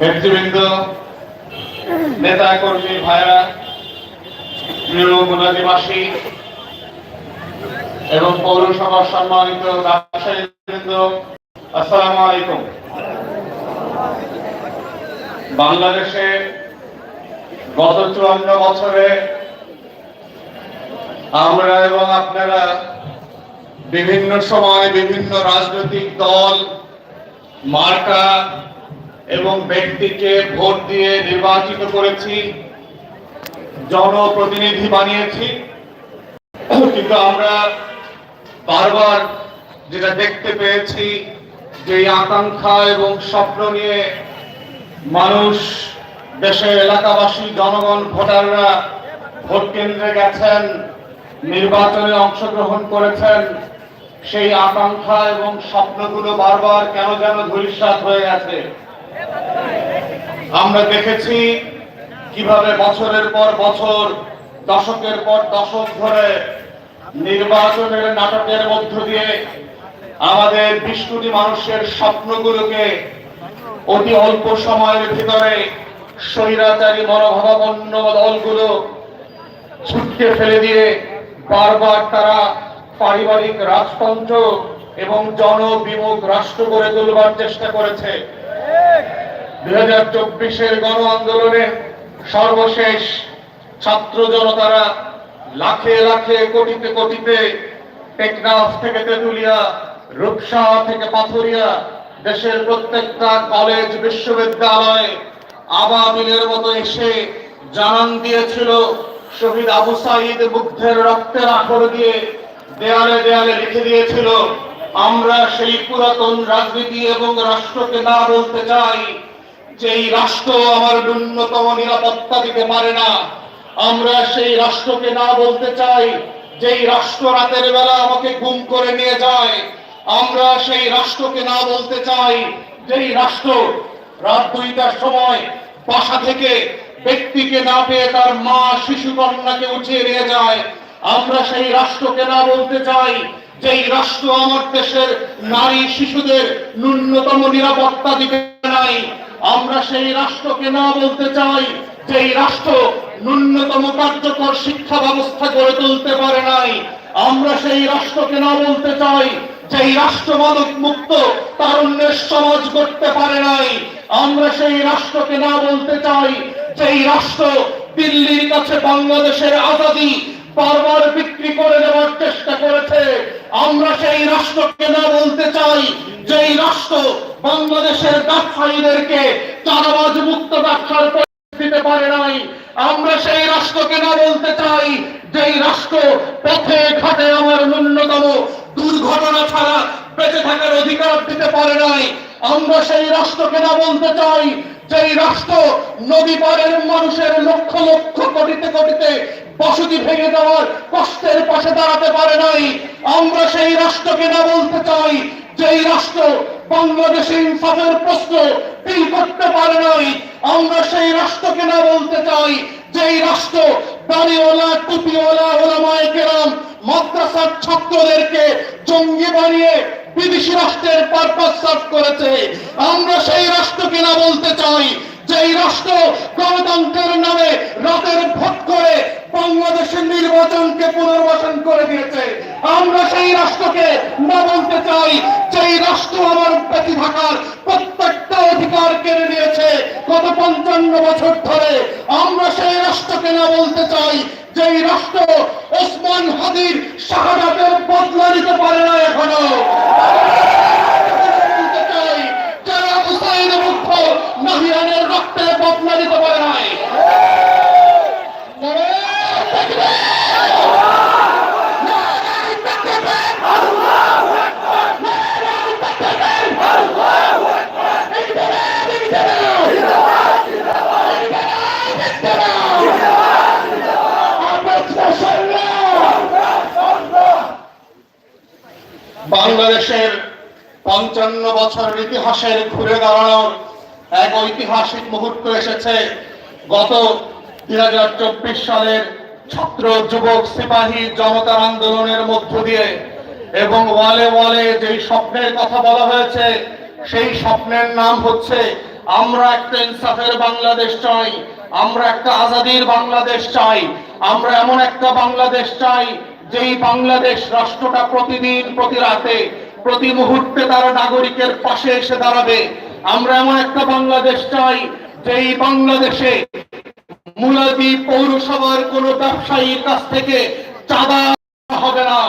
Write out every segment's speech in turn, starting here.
নেতৃবৃন্দ নেতা কর্মী ভাইরা প্রিয় এবং পৌরসভার সম্মানিত আলাইকুম। বাংলাদেশে গত চুয়ান্ন বছরে আমরা এবং আপনারা বিভিন্ন সময় বিভিন্ন রাজনৈতিক দল, মার্কা এবং ব্যক্তিকে ভোট দিয়ে নির্বাচিত করেছি, জনপ্রতিনিধি বানিয়েছি। কিন্তু আমরা বারবার যেটা দেখতে পেয়েছি, যে আকাঙ্ক্ষা এবং স্বপ্ন নিয়ে মানুষ, দেশের এলাকাবাসী, জনগণ, ভোটাররা ভোট কেন্দ্রে গেছেন, নির্বাচনে অংশগ্রহণ করেছেন। সেই আকাঙ্ক্ষা এবং স্বপ্নগুলো বারবার কেন যেন ধূলিসাৎ হয়ে গেছে আমরা দেখেছি কীভাবে বছরের পর বছর, দশকের পর দশক ধরে নির্বাচনের নাটকের মধ্য দিয়ে আমাদের বিশ কোটি মানুষের স্বপ্নগুলোকে অতি অল্প সময়ের ভিতরে স্বৈরাচারী মনোভাবাপন্ন দলগুলো ছুটকে ফেলে দিয়ে বারবার তারা পারিবারিক রাজতন্ত্র এবং জনবিমুখ রাষ্ট্র গড়ে তুলবার চেষ্টা করেছে। দুই হাজার চব্বিশের গণ আন্দোলনে সর্বশেষ ছাত্র জনতারা লাখে লাখে, কোটিতে কোটিতে টেকনাফ থেকে তেতুলিয়া, রূপসা থেকে পাথুরিয়া, দেশের প্রত্যেকটা কলেজ, বিশ্ববিদ্যালয় আবাবিলের মতো এসে জানান দিয়েছিল, শহীদ আবু সাইদ মুগ্ধের রক্তের আখর দিয়ে দেয়ালে দেয়ালে লিখে দিয়েছিল আমরা সেই পুরাতন রাজনীতি এবং রাষ্ট্রকে না বলতে চাই। যে রাষ্ট্র আমার ন্যূনতম নিরাপত্তা দিতে পারে না, আমরা সেই রাষ্ট্রকে না বলতে চাই। যেই রাষ্ট্র রাতের বেলা আমাকে গুম করে নিয়ে যায়, আমরা সেই রাষ্ট্রকে না বলতে চাই। যেই রাষ্ট্র রাত দুইটার সময় বাসা থেকে ব্যক্তিকে না পেয়ে তার মা শিশু কন্যাকে উঠিয়ে নিয়ে যায়, আমরা সেই রাষ্ট্রকে না বলতে চাই। যেই রাষ্ট্র আমার দেশের নারী শিশুদের ন্যূনতম নিরাপত্তা দিতে নাই, আমরা সেই রাষ্ট্রকে না বলতে চাই, যেই রাষ্ট্র ন্যূনতম কার্যকর শিক্ষা ব্যবস্থা গড়ে তুলতে পারে নাই, আমরা সেই রাষ্ট্রকে না বলতে চাই, যেই রাষ্ট্র মাদক মুক্ত তারুণ্যের সমাজ করতে পারে নাই, আমরা সেই রাষ্ট্রকে না বলতে চাই, যেই রাষ্ট্র দিল্লির কাছে বাংলাদেশের আজাদি বারবার বিক্রি করে দেওয়ার চেষ্টা করেছে। আমরা সেই রাষ্ট্রকে না বলতে চাই, যেই রাষ্ট্র বাংলাদেশের ব্যবসায়ীদেরকে চারাবাজ মুক্ত ব্যবসার দিতে পারে নাই। আমরা সেই রাষ্ট্রকে না বলতে চাই, যেই রাষ্ট্র পথে ঘাটে আমার ন্যূনতম দুর্ঘটনা ছাড়া বেঁচে থাকার অধিকার দিতে পারে নাই। আমরা সেই রাষ্ট্রকে না বলতে চাই, যেই রাষ্ট্র নদী পারের মানুষের লক্ষ লক্ষ কোটিতে কোটিতে বসতি ভেঙে দেওয়ার কষ্টের পাশে দাঁড়াতে পারে নাই। আমরা সেই রাষ্ট্রকে না বলতে চাই, যেই রাষ্ট্র বাংলাদেশে ইনসাফের প্রশ্ন ফিল করতে পারে নাই। আমরা সেই রাষ্ট্রকে না বলতে চাই, যেই রাষ্ট্র দাড়িওয়ালা, টুপিওয়ালা, ওলামায়ে কেরাম, মাদ্রাসার ছাত্রদেরকে জঙ্গি বানিয়ে বিদেশি রাষ্ট্রের পারপাস সার্ভ করেছে। আমরা সেই রাষ্ট্রকে না বলতে চাই যেই রাষ্ট্র গণতন্ত্রের নামে রাতের ভোট করে বাংলাদেশের নির্বাচনকে পুনর্বাসন করে দিয়েছে। আমরা সেই রাষ্ট্রকে না বলতে চাই, যেই রাষ্ট্র আমার বেঁচে থাকার প্রত্যেকটা অধিকার কেড়ে নিয়েছে গত পঞ্চান্ন বছর ধরে। আমরা সেই রাষ্ট্রকে না বলতে চাই, যেই রাষ্ট্র ওসমান হাদির শাহাদাতের বদলা নিতে পারে না এখনও বলতে চাই যারা হুসাইন মুগ্ধ নাহিয়ানের রক্তে নিতে পারে নাই। বাংলাদেশের পঞ্চান্ন বছরের ইতিহাসের ঘুরে দাঁড়ানোর এক ঐতিহাসিক মুহূর্ত এসেছে। গত দুই হাজার চব্বিশ সালের ছাত্র যুবক সিপাহী জনতার আন্দোলনের মধ্য দিয়ে এবং ওয়ালে ওয়ালে যেই স্বপ্নের কথা বলা হয়েছে, সেই স্বপ্নের নাম হচ্ছে, আমরা একটা ইনসাফের বাংলাদেশ চাই, আমরা একটা আজাদির বাংলাদেশ চাই, আমরা এমন একটা বাংলাদেশ চাই, যেই বাংলাদেশ রাষ্ট্রটা প্রতিদিন, প্রতি রাতে, প্রতি মুহূর্তে তারা নাগরিকের পাশে এসে দাঁড়াবে। আমরা এমন একটা বাংলাদেশ চাই, যেই বাংলাদেশে মুলাদি পৌরসভার কোন ব্যবসায়ীর কাছ থেকে চাঁদা হবে না।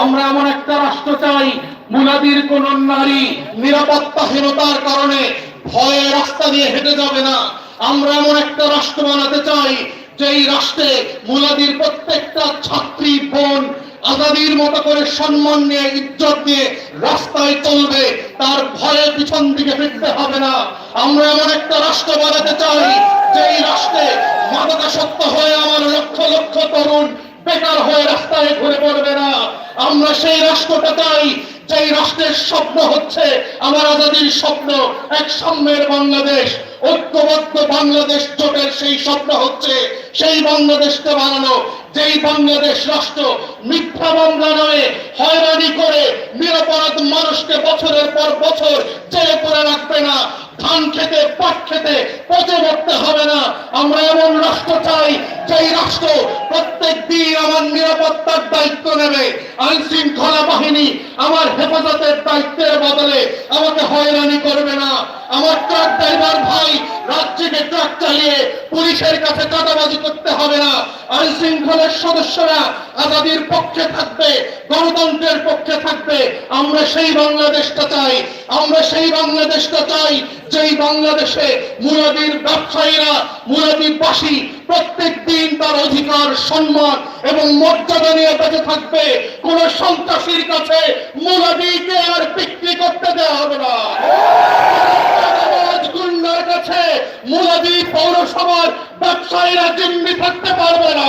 আমরা এমন একটা রাষ্ট্র চাই মুলাদির কোন নারী নিরাপত্তাহীনতার কারণে ভয়ে রাস্তা দিয়ে হেঁটে যাবে না। আমরা এমন একটা রাষ্ট্র বানাতে চাই, যেই রাষ্ট্রে মুলাদির প্রত্যেকটা ছাত্রী, বোন আজাদির মতো করে সম্মান নিয়ে, ইজ্জত দিয়ে রাস্তায় চলবে, তার ভয়ে পিছন দিকে ফিরতে হবে না। আমরা এমন একটা রাষ্ট্র বানাতে চাই, যেই রাষ্ট্রে মাদকাসক্ত হয়ে আমার লক্ষ লক্ষ তরুণ বেকার হয়ে রাস্তায় ঘুরে পড়বে না। আমরা সেই রাষ্ট্রটা চাই, যেই রাষ্ট্রের স্বপ্ন হচ্ছে আমার আজাদির স্বপ্ন, এক সাম্যের বাংলাদেশ। ঐক্যবদ্ধ বাংলাদেশ জোটের সেই স্বপ্ন হচ্ছে, সেই বাংলাদেশকে বানানো, যেই বাংলাদেশ রাষ্ট্র মিথ্যা মামলা নয়, হয়রানি করে নিরাপরাধ মানুষকে বছরের পর বছর জেলে করে রাখবে না। ধান খেতে, পাট খেতে পচে মরতে হবে না। আমরা এমন রাষ্ট্র চাই, যেই রাষ্ট্র প্রত্যেক দিন আমার নিরাপত্তার দায়িত্ব নেবে। আইন শৃঙ্খলা বাহিনী আমার হেফাজতের দায়িত্বের বদলে আমাকে হয়রানি করবে না। আমার ট্রাক ড্রাইভার ভাই রাজ্যকে ট্রাক চালিয়ে পুলিশের কাছে চাঁদাবাজি করতে হবে না। আইন শৃঙ্খলার সদস্যরা আজাদির পক্ষে থাকবে গণতন্ত্রের পক্ষে থাকবে। আমরা সেই বাংলাদেশটা চাই। আমরা সেই বাংলাদেশটা চাই যেই বাংলাদেশে মুরাদির ব্যবসায়ীরা, মুরাদিবাসী প্রত্যেক দিন তার অধিকার, সম্মান এবং মর্যাদা নিয়ে বেঁচে থাকবে। কোন সন্ত্রাসীর কাছে মুরাদিকে আর বিক্রি করতে দেওয়া হবে না। কাছে মুরাদি পৌরসভার ব্যবসায়ীরা জিম্মি থাকতে পারবে না।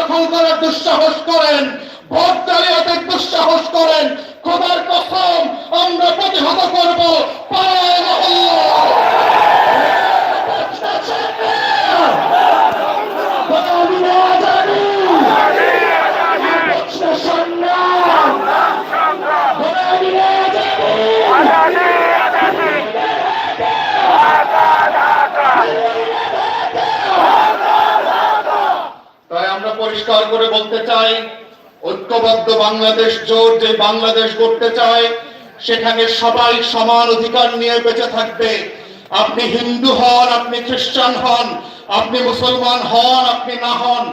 দখল করার দুঃসাহস করেন ভোট জালিয়াতে দুঃসাহস করেন খোদার কসম আমরা প্রতিহত করব পাড়ায় পরিষ্কার করে বলতে চাই, ঐক্যবদ্ধ বাংলাদেশ জোট যে বাংলাদেশ গড়তে চায়, সেখানে সবাই সমান অধিকার নিয়ে বেঁচে থাকবে। আপনি হিন্দু হন, আপনি খ্রিস্টান হন, আপনি মুসলমান হন, আপনি না হন,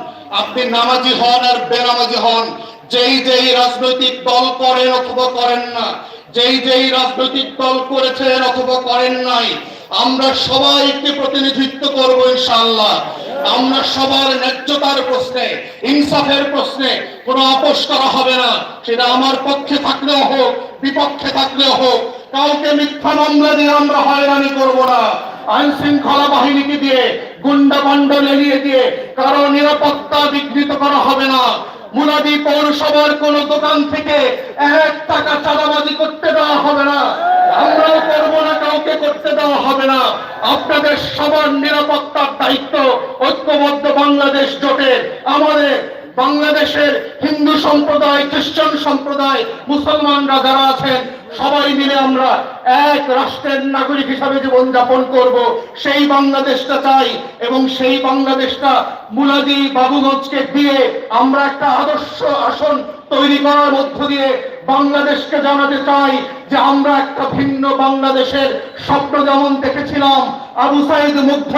আপনি নামাজি হন আর বেনামাজি হন। যেই যেই রাজনৈতিক দল করেন অথবা করেন না, যেই যেই রাজনৈতিক দল করেছেন অথবা করেন নাই, আমরা সবাইকে প্রতিনিধিত্ব করব ইনশাআল্লাহ। আমরা সবার ন্যায্যতার প্রশ্নে, ইনসাফের প্রশ্নে কোনো আপোষ করা হবে না। সেটা আমার পক্ষে থাকলেও হোক, বিপক্ষে থাকলেও হোক, কাউকে মিথ্যা মামলা দিয়ে আমরা হয়রানি করব না। আইন শৃঙ্খলা বাহিনীকে দিয়ে, গুন্ডা বান্ড লেগিয়ে দিয়ে কারও নিরাপত্তা বিঘ্নিত করা হবে না। মুনাদি পৌরসভার কোন দোকান থেকে এক টাকা চাঁদাবাজি করতে দেওয়া হবে না। আমরাও করব না, কাউকে করতে দেওয়া হবে না। আপনাদের সবার নিরাপত্তার দায়িত্ব ঐক্যবদ্ধ বাংলাদেশ জোটের, আমাদের বাংলাদেশের হিন্দু সম্প্রদায়, খ্রিস্টান সম্প্রদায়, মুসলমানরা যারা আছেন, সবাই মিলে আমরা এক রাষ্ট্রের নাগরিক হিসাবে জীবন যাপন করব। সেই বাংলাদেশটা চাই এবং সেই বাংলাদেশটা মুলাদি বাবুগঞ্জকে দিয়ে আমরা একটা আদর্শ আসন তৈরি করার মধ্য দিয়ে বাংলাদেশকে জানাতে চাই। যে আমরা একটা ভিন্ন বাংলাদেশের স্বপ্ন যেমন দেখেছিলাম, আবু সাইদ মুগ্ধ,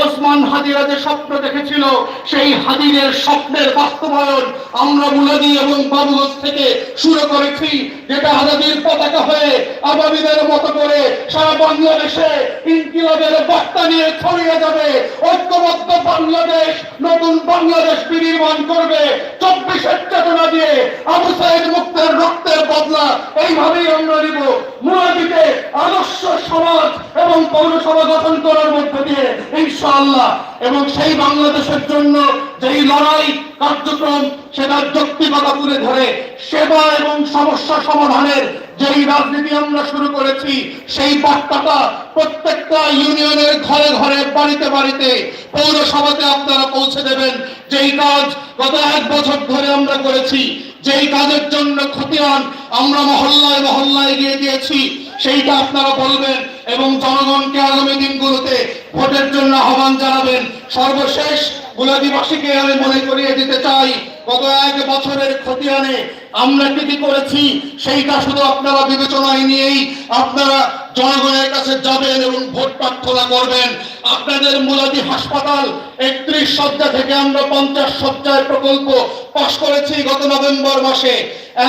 ওসমান হাদিরা যে স্বপ্ন দেখেছিল, সেই হাদিরের স্বপ্নের বাস্তবায়ন আমরা মুলাদি এবং বাবুগঞ্জ থেকে শুরু করেছি, যেটা হাজাদির পতাকা হয়ে আবাবিদের মতো করে সারা বাংলাদেশে ইনকিলাবের বার্তা নিয়ে ছড়িয়ে যাবে। ঐক্যবদ্ধ বাংলাদেশ, নতুন বাংলাদেশ বিনির্মাণ করবে। চব্বিশের চেতনা দিয়ে আবু সাইদ মুক্তের রক্তের বদলা, এইভাবেই আমরা নিব মুরাদিকে আদর্শ সমাজ এবং পৌরসভা গঠন করার মধ্য দিয়ে ইনশাআল্লাহ। এবং সেই বাংলাদেশের জন্য যেই লড়াই কার্যক্রম সেটার যৌক্তিকতা তুলে ধরে সেবা এবং সমস্যা সমাধানের যেই রাজনীতি আমরা শুরু করেছি, সেই বার্তাটা প্রত্যেকটা ইউনিয়নের ঘরে ঘরে, বাড়িতে বাড়িতে পৌরসভাতে আপনারা পৌঁছে দেবেন। যেই কাজ গত এক বছর ধরে আমরা করেছি যেই কাজের জন্য খতিয়ান আমরা মহল্লায় মহল্লায় গিয়ে দিয়েছি, সেইটা আপনারা বলবেন এবং জনগণকে আগামী দিনগুলোতে ভোটের জন্য আহ্বান জানাবেন। সর্বশেষ গুলাদিবাসীকে আমি মনে করিয়ে দিতে চাই, গত এক বছরের খতিয়ানে আমরা কি কি করেছি, সেইটা শুধু আপনারা বিবেচনায় নিয়েই আপনারা জনগণের কাছে যাবেন এবং ভোট প্রার্থনা করবেন। আপনাদের মুলাদি হাসপাতাল একত্রিশ শয্যা থেকে আমরা পঞ্চাশ শয্যার প্রকল্প পাশ করেছি গত নভেম্বর মাসে।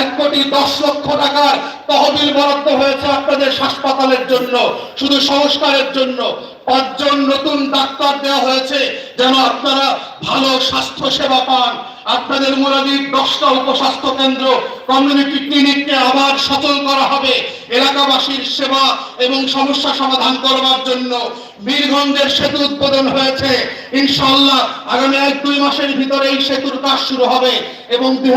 এক কোটি দশ লক্ষ টাকার তহবিল বরাদ্দ হয়েছে আপনাদের হাসপাতালের জন্য, শুধু সংস্কারের জন্য। পাঁচজন নতুন ডাক্তার দেওয়া হয়েছে, যেন আপনারা ভালো স্বাস্থ্য সেবা পান। আপনাদের মুরাদির দশটা উপস্বাস্থ্য কেন্দ্র কমিউনিটি ক্লিনিককে আবার সচল করা হবে। এলাকাবাসীর সেবা এবং সমস্যা সমাধান করবার জন্য বীরগঞ্জের সেতু উদ্বোধন হয়েছে। ইনশাল্লাহ আগামী এক দুই মাসের ভিতরে এই সেতুর কাজ শুরু হবে এবং দুই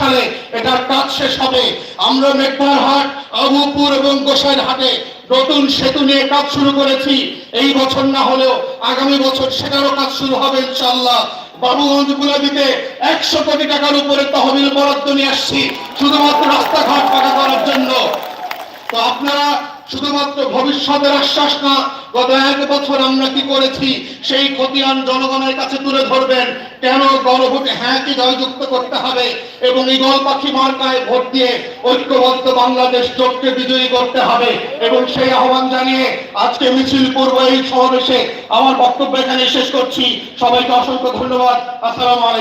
সালে এটার কাজ শেষ হবে। আমরা মেঘনারহাট, আবুপুর এবং গোসাইরহাটে নতুন সেতু নিয়ে কাজ শুরু করেছি। এই বছর না হলেও আগামী বছর সেটারও কাজ শুরু হবে ইনশাআল্লাহ। বাবুগঞ্জ গুলাবিতে একশো কোটি টাকার উপরে তহবিল বরাদ্দ নিয়ে আসছি, শুধুমাত্র রাস্তাঘাট পাকা করার জন্য। তো আপনারা শুধুমাত্র ভবিষ্যতের আশ্বাস না, গত এক বছর আমরা কি করেছি, সেই খতিয়ান জনগণের কাছে তুলে ধরবেন। কেন গণভোটে হ্যাঁ কি জয়যুক্ত করতে হবে? এবং ইগল পাখি মার্কায় ভোট দিয়ে ঐক্যবদ্ধ বাংলাদেশ জোটকে বিজয়ী করতে হবে। এবং সেই আহ্বান জানিয়ে আজকে মিছিল পূর্ব এই সমাবেশে আমার বক্তব্য এখানে শেষ করছি। সবাইকে অসংখ্য ধন্যবাদ। আসসালামু আলাইকুম।